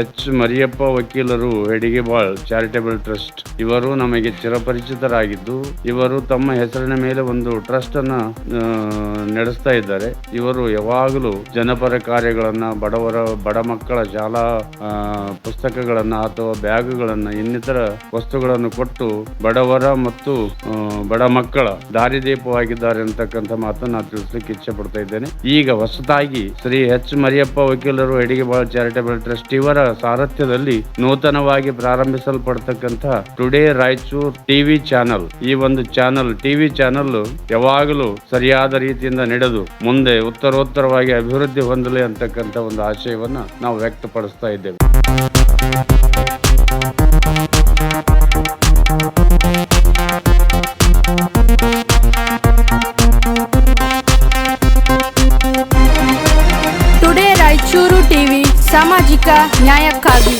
H Mariyappa ವಕೀಲರು ಹೆಡಿಗೆಬಾಳ್ charitable trust, ಇವರು ನಮಗೆ ಚಿರಪರಿಚಿತರಾಗಿದ್ದು, ಇವರು ತಮ್ಮ ಹೆಸರಿನ ಮೇಲೆ ಒಂದು ಟ್ರಸ್ಟ್ ಅನ್ನ ನಡೆಸ್ತಾ ಇದ್ದಾರೆ. ಇವರು ಯಾವಾಗಲೂ ಜನಪರ ಕಾರ್ಯಗಳನ್ನ, ಬಡವರ, ಬಡ ಮಕ್ಕಳ ಶಾಲಾ ಪುಸ್ತಕಗಳನ್ನ ಅಥವಾ ಬ್ಯಾಗ್ಗಳನ್ನ, ಇನ್ನಿತರ ವಸ್ತುಗಳನ್ನು ಕೊಟ್ಟು ಬಡವರ ಮತ್ತು ಬಡ ಮಕ್ಕಳ ದಾರಿದೀಪವಾಗಿದ್ದಾರೆ ಅಂತಕ್ಕಂಥ ಮಾತನ್ನು ನಾನು ತಿಳಿಸ್ಲಿಕ್ಕೆ ಇಚ್ಛೆ ಪಡ್ತಾ ಇದ್ದೇನೆ. ಈಗ ಹೊಸದಾಗಿ ಶ್ರೀ ಎಚ್ ಮರಿಯಪ್ಪ ವಕೀಲರು, ಎಡಿಗೆಬಾಳ್, ಚಾರಿಟೇಬಲ್ ಟ್ರಸ್ಟ್ ಇವರ ಸಾರಥ್ಯದಲ್ಲಿ ನೂತನವಾಗಿ ಪ್ರಾರಂಭಿಸಲ್ಪಡ್ತಕ್ಕಂಥ ಟುಡೇ ರಾಯಚೂರ್ ಟಿವಿ ಚಾನಲ್ ಈ ಒಂದು ಚಾನಲ್ ಟಿವಿ ಚಾನಲ್ ಯಾವಾಗಲೂ ಸರಿಯಾದ ರೀತಿಯಿಂದ ನಡೆದು ಮುಂದೆ ಉತ್ತರೋತ್ತರವಾಗಿ ಅಭಿವೃದ್ಧಿ ಹೊಂದಲಿ ಅಂತಕ್ಕಂಥ ಒಂದು ಆಶಯವನ್ನ ನಾವು ವ್ಯಕ್ತಪಡಿಸ್ತಾ ಇದ್ದೇವೆ. ಟಿವಿ ಸಾಮಾಜಿಕ ನ್ಯಾಯಕ್ಕಾಗಿ.